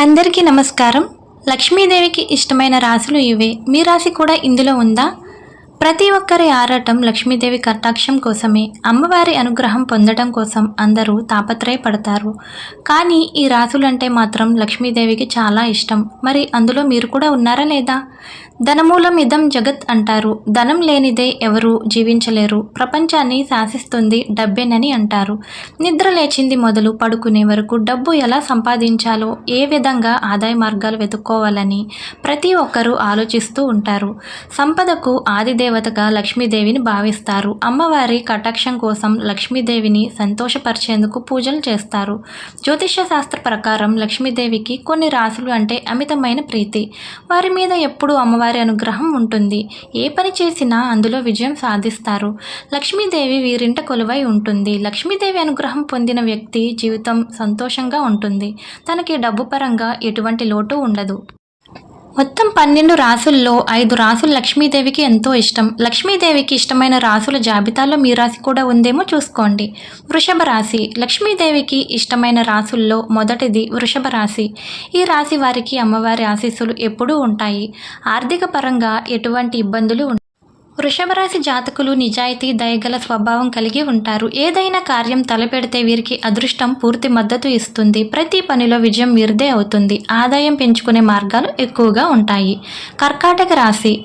అందరికీ నమస్కారం. లక్ష్మీదేవికి ఇష్టమైన రాశులు ఇవే. మీ రాశి కూడా ఇందులో ఉందా? ప్రతి ఒక్కరి ఆరాటం లక్ష్మీదేవి కటాక్షం కోసమే. అమ్మవారి అనుగ్రహం పొందడం కోసం అందరూ తాపత్రయపడతారు. కానీ ఈ రాశులంటే మాత్రం లక్ష్మీదేవికి చాలా ఇష్టం. మరి అందులో మీరు కూడా ఉన్నారా లేదా? ధనమూలం ఇదం జగత్ అంటారు. ధనం లేనిదే ఎవరూ జీవించలేరు. ప్రపంచాన్ని శాసిస్తుంది డబ్బేనని అంటారు. నిద్ర లేచింది మొదలు పడుకునే వరకు డబ్బు ఎలా సంపాదించాలో ఏ విధంగా ఆదాయ మార్గాలు వెతుక్కోవాలని ప్రతి ఒక్కరూ ఆలోచిస్తూ ఉంటారు. సంపదకు ఆదిదేవ దేవతగా లక్ష్మీదేవిని భావిస్తారు. అమ్మవారి కటాక్షం కోసం లక్ష్మీదేవిని సంతోషపరిచేందుకు పూజలు చేస్తారు. జ్యోతిష్య శాస్త్ర ప్రకారం లక్ష్మీదేవికి కొన్ని రాసులు అంటే అమితమైన ప్రీతి. వారి మీద ఎప్పుడూ అమ్మవారి అనుగ్రహం ఉంటుంది. ఏ పని చేసినా అందులో విజయం సాధిస్తారు. లక్ష్మీదేవి వీరింట కొలువై ఉంటుంది. లక్ష్మీదేవి అనుగ్రహం పొందిన వ్యక్తి జీవితం సంతోషంగా ఉంటుంది. తనకి డబ్బు పరంగా ఎటువంటి లోటు ఉండదు. మొత్తం పన్నెండు రాసుల్లో ఐదు రాసులు లక్ష్మీదేవికి ఎంతో ఇష్టం. లక్ష్మీదేవికి ఇష్టమైన రాసుల జాబితాలో మీ రాశి కూడా ఉందేమో చూసుకోండి. వృషభ రాశి. లక్ష్మీదేవికి ఇష్టమైన రాసుల్లో మొదటిది వృషభ రాశి. ఈ రాశి వారికి అమ్మవారి ఆశీస్సులు ఎప్పుడూ ఉంటాయి. ఆర్థిక పరంగా ఎటువంటి ఇబ్బందులు వృషభరాశి వృషభ రాశి జాతకులు నిజాయితీ దయగల స్వభావం కలిగి ఉంటారు. ఏదైనా కార్యం తలపెడితే వీరికి అదృష్టం పూర్తి మద్దతు ఇస్తుంది. ప్రతి పనిలో విజయం వీరిదే అవుతుంది. ఆదాయం పెంచుకునే మార్గాలు ఎక్కువగా ఉంటాయి. కర్కాటక రాశి.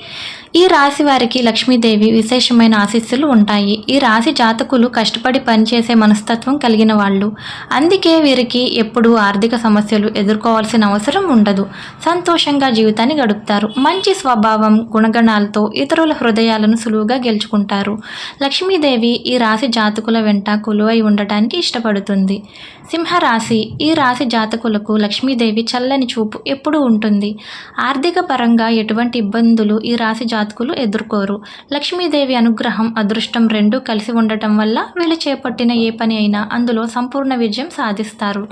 ఈ రాశి వారికి లక్ష్మీదేవి విశేషమైన ఆశీస్సులు ఉంటాయి. ఈ రాశి జాతకులు కష్టపడి పనిచేసే మనస్తత్వం కలిగిన వాళ్ళు. అందుకే వీరికి ఎప్పుడూ ఆర్థిక సమస్యలు ఎదుర్కోవాల్సిన అవసరం ఉండదు. సంతోషంగా జీవితాన్ని గడుపుతారు. మంచి స్వభావం గుణగణాలతో ఇతరుల విజయాలను సులువుగా గెలుచుకుంటారు. లక్ష్మీదేవి ఈ రాశి జాతకుల వెంట కొలువై ఉండటానికి ఇష్టపడుతుంది. సింహరాశి ఈ రాశి జాతకులకు లక్ష్మీదేవి చల్లని చూపు ఎప్పుడూ ఉంటుంది. ఆర్థిక పరంగా ఎటువంటి ఇబ్బందులు ఈ రాశి జాతకులు ఎదుర్కోరు. లక్ష్మీదేవి అనుగ్రహం అదృష్టం రెండూ కలిసి ఉండటం వల్ల వీళ్ళు చేపట్టిన ఏ పని అయినా అందులో సంపూర్ణ విజయం సాధిస్తారు.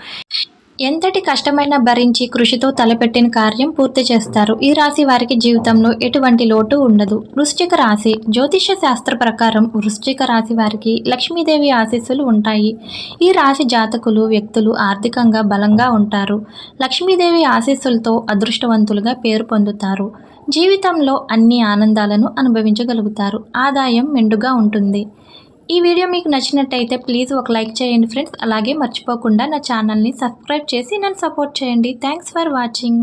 ఎంతటి కష్టమైనా భరించి కృషితో తలపెట్టిన కార్యం పూర్తి చేస్తారు. ఈ రాశి వారికి జీవితంలో ఎటువంటి లోటు ఉండదు. వృశ్చిక రాశి జ్యోతిష శాస్త్ర ప్రకారం వృశ్చిక రాశి వారికి లక్ష్మీదేవి ఆశీస్సులు ఉంటాయి. ఈ రాశి జాతకులు వ్యక్తులు ఆర్థికంగా బలంగా ఉంటారు. లక్ష్మీదేవి ఆశీస్సులతో అదృష్టవంతులుగా పేరు పొందుతారు. జీవితంలో అన్ని ఆనందాలను అనుభవించగలుగుతారు. ఆదాయం మెండుగా ఉంటుంది. ఈ వీడియో మీకు నచ్చినట్టయితే ప్లీజ్ ఒక లైక్ చేయండి ఫ్రెండ్స్. అలాగే మర్చిపోకుండా నా ఛానల్ని సబ్స్క్రైబ్ చేసి నన్ను సపోర్ట్ చేయండి. Thanks for watching.